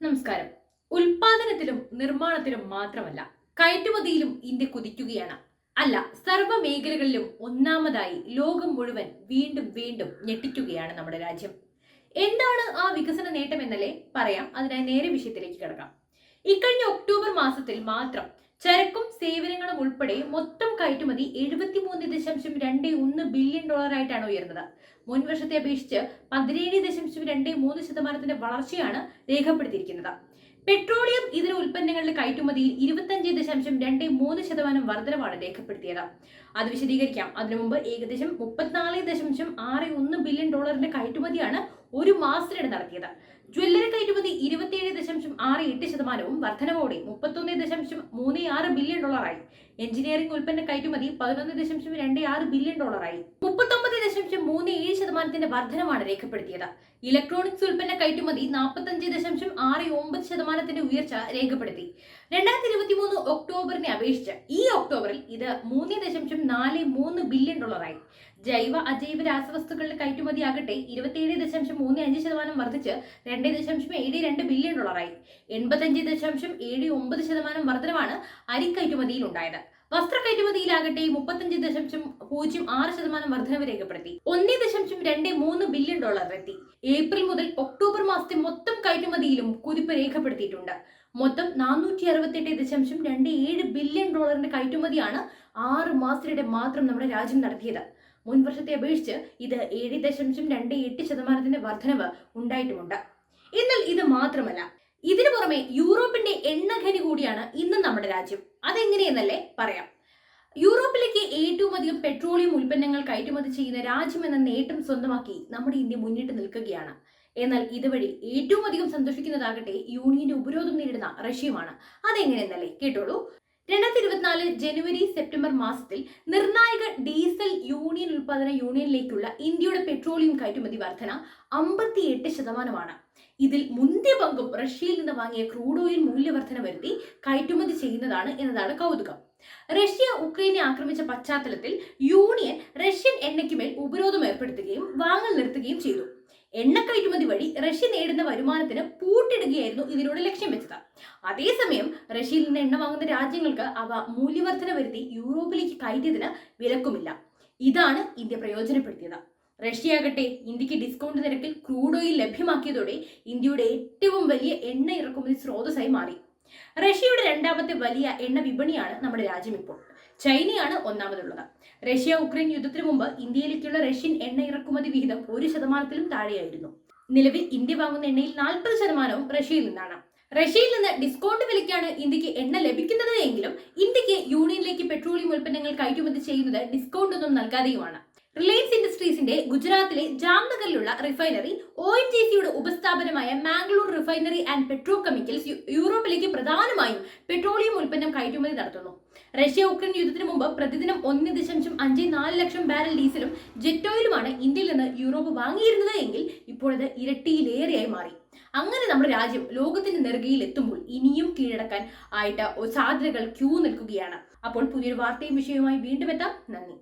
നമസ്കാരം. ഉൽപാദനത്തിലും നിർമ്മാണത്തിലും മാത്രമല്ല കയറ്റുമതിയിലും ഇന്ത്യ കുതിക്കുകയാണ്. അല്ല സർവ മേഖലകളിലും ഒന്നാമതായി ലോകം മുഴുവൻ വീണ്ടും വീണ്ടും ഞെട്ടിക്കുകയാണ് നമ്മുടെ രാജ്യം. എന്താണ് ആ വികസന നേട്ടം എന്നല്ലേ പറയാം. അതിനായി നേരെ വിഷയത്തിലേക്ക് കിടക്കാം. ഇക്കഴിഞ്ഞ ഒക്ടോബർ മാസത്തിൽ മാത്രം ചരക്കും സേവനങ്ങളും ഉൾപ്പെടെ മൊത്തം കയറ്റുമതി എഴുപത്തിമൂന്ന് ദശാംശം രണ്ട് ഒന്ന് ബില്യൺ ഡോളറായിട്ടാണ് ഉയർന്നത്. മുൻ വർഷത്തെ അപേക്ഷിച്ച് പതിനേഴ് ദശാംശം രണ്ട് മൂന്ന് ശതമാനത്തിന്റെ വളർച്ചയാണ് രേഖപ്പെടുത്തിയിരിക്കുന്നത്. പെട്രോളിയം ഇതര ഉൽപ്പന്നങ്ങളുടെ കയറ്റുമതിയിൽ ഇരുപത്തഞ്ച് ദശാംശം രണ്ട് മൂന്ന് ശതമാനം വർധനവാണ് രേഖപ്പെടുത്തിയത്. അത് വിശദീകരിക്കാം. അതിനു മുമ്പ് ഏകദേശം മുപ്പത്തിനാല് ദശാംശം ആറ് ഒന്ന് ബില്യൺ ഡോളറിന്റെ കയറ്റുമതിയാണ് ഒരു മാസത്തിനിടെ നടത്തിയത്. ജ്വല്ലറി കയറ്റുമതി എട്ട് ശതമാനവും വർധനവോടെ മുപ്പത്തൊന്ന് ദശാംശം മൂന്ന് ആറ് ബില്യൺ ഡോളറായി എഞ്ചിനീയറിംഗ് ഉൽപ്പന്ന കയറ്റുമതി പതിനൊന്ന് ദശാംശം രണ്ട് ആറ് ബില്യൺ ഡോളറായി മുപ്പത്തൊമ്പത് ദശാംശം മൂന്ന് ഏഴ് ശതമാനത്തിന്റെ വർധനമാണ് രേഖപ്പെടുത്തിയത്. ഇലക്ട്രോണിക്സ് ഉൽപ്പന്ന കയറ്റുമതി നാൽപ്പത്തഞ്ച് ദശാംശം ആറ് ഒമ്പത് ശതമാനത്തിന്റെ ഉയർച്ച രേഖപ്പെടുത്തി. രണ്ടായിരത്തി ഇരുപത്തി മൂന്ന് ഒക്ടോബറിനെ അപേക്ഷിച്ച് ഈ ഒക്ടോബറിൽ ഇത് മൂന്ന് ദശാംശം നാല് മൂന്ന് ബില്യൺ ഡോളറായി ജൈവ അജൈവ രാസവസ്തുക്കളുടെ കയറ്റുമതി ആകട്ടെ ഇരുപത്തിയേഴ് ദശാംശം മൂന്ന് അഞ്ച് ശതമാനം വർദ്ധിച്ച് രണ്ട് ദശാംശം ഏഴ് രണ്ട് ബില്യൺ ഡോളറായി. എൺപത്തഞ്ച് ദശാംശം ഏഴ് ഒമ്പത് ശതമാനം വർധനമാണ് അരി കയറ്റുമതിയിൽ ഉണ്ടായത് വസ്ത്ര കയറ്റുമതിയിലാകട്ടെ മുപ്പത്തഞ്ച് ദശാംശം പൂജ്യം ആറ് ശതമാനം വർധനവ് രേഖപ്പെടുത്തി. ഒന്നേ ദശാംശം രണ്ട് മൂന്ന് ബില്യൺ ഡോളർ എത്തി. ഏപ്രിൽ മുതൽ ഒക്ടോബർ മാസത്തെ മൊത്തം കയറ്റുമതിയിലും കുതിപ്പ് രേഖപ്പെടുത്തിയിട്ടുണ്ട്. മൊത്തം നാനൂറ്റി അറുപത്തെട്ട് ദശാംശം രണ്ട് ഏഴ് ബില്യൺ ഡോളറിന്റെ കയറ്റുമതിയാണ് ആറ് മാസത്തിനിടെ മാത്രം നമ്മുടെ രാജ്യം നടത്തിയത്. മുൻ വർഷത്തെ അപേക്ഷിച്ച് ഇത് ഏഴ് ദശാംശം രണ്ട് എട്ട് ശതമാനത്തിന്റെ വർധനവ് ഉണ്ടായിട്ടുമുണ്ട്. എന്നാൽ ഇത് മാത്രമല്ല ഇതിനു പുറമെ യൂറോപ്പിന്റെ എണ്ണഖനി കൂടിയാണ് ഇന്ന് നമ്മുടെ രാജ്യം. അതെങ്ങനെയെന്നല്ലേ പറയാം. യൂറോപ്പിലേക്ക് ഏറ്റവും അധികം പെട്രോളിയം ഉൽപ്പന്നങ്ങൾ കയറ്റുമതി ചെയ്യുന്ന രാജ്യം എന്ന നേട്ടം സ്വന്തമാക്കി നമ്മുടെ ഇന്ത്യ മുന്നിട്ട് നിൽക്കുകയാണ്. എന്നാൽ ഇതുവഴി ഏറ്റവും അധികം സന്തോഷിക്കുന്നതാകട്ടെ യൂണിയന്റെ ഉപരോധം നേരിടുന്ന റഷ്യയുമാണ്. അതെങ്ങനെയെന്നല്ലേ കേട്ടോളൂ. രണ്ടായിരത്തി ഇരുപത്തിനാല് ജനുവരി സെപ്റ്റംബർ മാസത്തിൽ നിർണായക ഡീസൽ യൂണിയൻ ഉൽപാദന യൂണിയനിലേക്കുള്ള ഇന്ത്യയുടെ പെട്രോളിയം കയറ്റുമതി വർധന അമ്പത്തിയെട്ട് ശതമാനമാണ്. ഇതിൽ മുന്തിയ പങ്കും റഷ്യയിൽ നിന്ന് വാങ്ങിയ ക്രൂഡ് ഓയിൽ മൂല്യവർധന വരുത്തി കയറ്റുമതി ചെയ്യുന്നതാണ് എന്നതാണ് കൗതുകം. റഷ്യ ഉക്രൈനെ ആക്രമിച്ച പശ്ചാത്തലത്തിൽ യൂണിയൻ റഷ്യൻ എണ്ണയ്ക്കുമേൽ ഉപരോധം ഏർപ്പെടുത്തുകയും വാങ്ങൽ നിർത്തുകയും ചെയ്തു. എണ്ണ കയറ്റുമതി വഴി റഷ്യ നേടുന്ന വരുമാനത്തിന് പൂട്ടിടുകയായിരുന്നു ഇതിലൂടെ ലക്ഷ്യം വെച്ചത്. അതേസമയം റഷ്യയിൽ നിന്ന് എണ്ണ വാങ്ങുന്ന രാജ്യങ്ങൾക്ക് അവ മൂല്യവർധന വരുത്തി യൂറോപ്പിലേക്ക് കയറ്റിയതിന് വിലക്കുമില്ല. ഇതാണ് ഇന്ത്യ പ്രയോജനപ്പെടുത്തിയത്. റഷ്യ ആകട്ടെ ഇന്ത്യയ്ക്ക് ഡിസ്കൗണ്ട് നിരക്കിൽ ക്രൂഡ് ഓയിൽ ലഭ്യമാക്കിയതോടെ ഇന്ത്യയുടെ ഏറ്റവും വലിയ എണ്ണ ഇറക്കുമതി സ്രോതസ്സായി മാറി. റഷ്യയുടെ രണ്ടാമത്തെ വലിയ എണ്ണ വിപണിയാണ് നമ്മുടെ രാജ്യം ഇപ്പോൾ. ചൈനയാണ് ഒന്നാമതുള്ളത്. റഷ്യ ഉക്രൈൻ യുദ്ധത്തിന് മുമ്പ് ഇന്ത്യയിലേക്കുള്ള റഷ്യൻ എണ്ണ ഇറക്കുമതി വിഹിതം ഒരു ശതമാനത്തിലും താഴെയായിരുന്നു. നിലവിൽ ഇന്ത്യ വാങ്ങുന്ന എണ്ണയിൽ നാൽപ്പത് ശതമാനവും റഷ്യയിൽ നിന്നാണ്. റഷ്യയിൽ നിന്ന് ഡിസ്കൗണ്ട് വിലയ്ക്കാണ് ഇന്ത്യയ്ക്ക് എണ്ണ ലഭിക്കുന്നത് എങ്കിലും ഇന്ത്യയ്ക്ക് യൂണിയനിലേക്ക് പെട്രോളിയം ഉൽപ്പന്നങ്ങൾ കയറ്റുമതി ചെയ്യുന്നത് ഡിസ്കൗണ്ട് ഒന്നും നൽകാതെയുമാണ്. റിലയൻസ് ഇൻഡസ്ട്രീസിന്റെ ഗുജറാത്തിലെ ജാംനഗറിലുള്ള റിഫൈനറി ഒ എൻ ജി സിയുടെ ഉപസ്ഥാപനമായ Mangalore refinery and petrochemicals യൂറോപ്പിലേക്ക് പ്രധാനമായും പെട്രോളിയം ഉൽപ്പന്നം കയറ്റുമതി നടത്തുന്നു. റഷ്യ ഉക്രൈൻ യുദ്ധത്തിന് മുമ്പ് പ്രതിദിനം ഒന്ന് ദശാംശം അഞ്ച് നാല് ലക്ഷം ബാരൽ ഡീസലും ജെറ്റ് ഓയിലുമാണ് ഇന്ത്യയിൽ നിന്ന് യൂറോപ്പ് വാങ്ങിയിരുന്നത് എങ്കിൽ ഇപ്പോഴത് ഇരട്ടിയിലേറെയായി മാറി. അങ്ങനെ നമ്മുടെ രാജ്യം ലോകത്തിന്റെ നെറുകയിൽ എത്തുമ്പോൾ ഇനിയും കീഴടക്കാൻ ആയിട്ട് സാധ്യതകൾ ക്യൂ നിൽക്കുകയാണ്. അപ്പോൾ പുതിയൊരു വാർത്തയും വിഷയവുമായി വീണ്ടും എത്താം. നന്ദി.